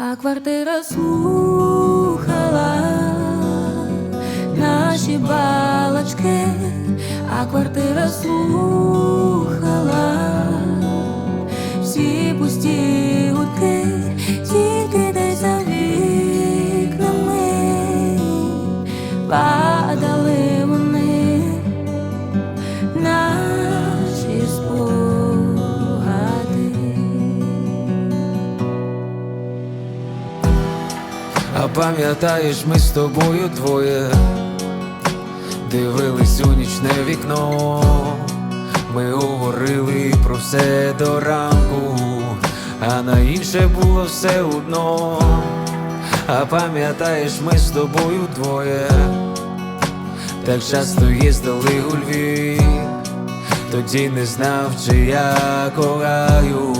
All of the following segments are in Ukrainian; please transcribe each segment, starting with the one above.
А квартира слухала наші балачки, а квартира слухала всі пусті А пам'ятаєш, ми з тобою двоє дивились у нічне вікно, ми говорили про все до ранку, а на інше було все одно. А пам'ятаєш, ми з тобою двоє, так часто їздили у Львів, тоді не знав, чи я кохаю,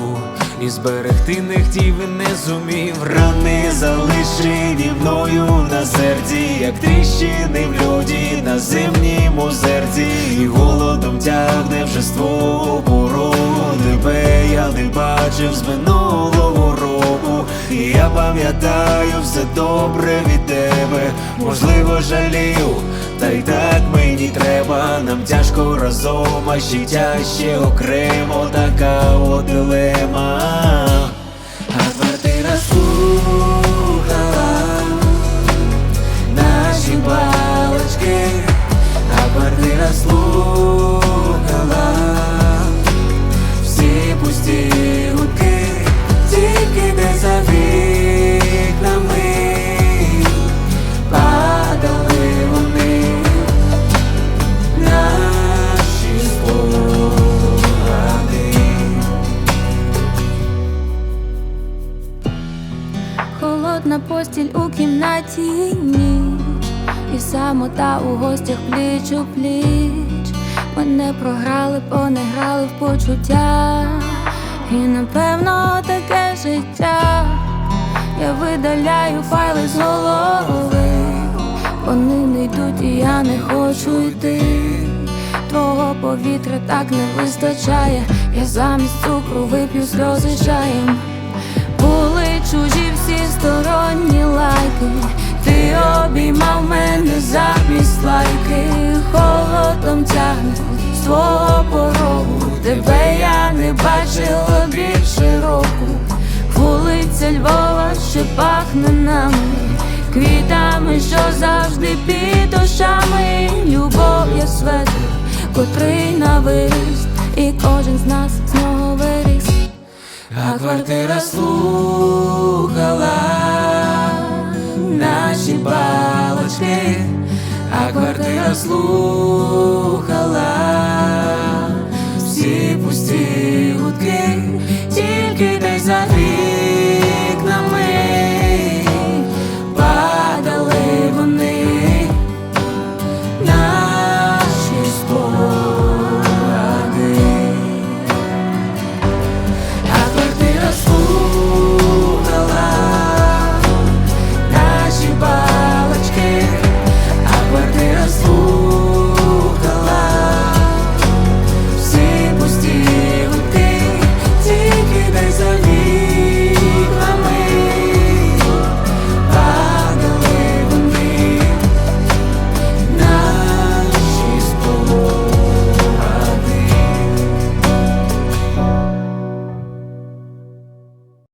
і зберегти не хотів і не зумів. Рани залишені мною на серці, як тріщини в льоді на зимнім озерці, і голодом тягне вже ствол порогу Тебе я не бачив з минулого пам'ятаю все добре від тебе, можливо, жалію. Та й так мені треба, нам тяжко разом, а ще окремо, така от дилема. Холодна постіль у кімнаті ніч, і самота у гостях пліч у пліч. Ми не програли, бо грали в почуття, і напевно таке життя. Я видаляю файли з голови, вони не йдуть, і я не хочу йти. Твого повітря так не вистачає, я замість цукру вип'ю сльози чаєм. Лайки, ти обіймав мене замість лайки, холодом тягне з порогу, тебе я не бачила більше року. Вулиця Львова ще пахне нами, квітами, що завжди під душами. Любов є светло, котрий на виїзд, і кожен з нас з нього виріс. А квартира слухала балочки, а квартира слухала всі пусті гудки, тільки десь за двір.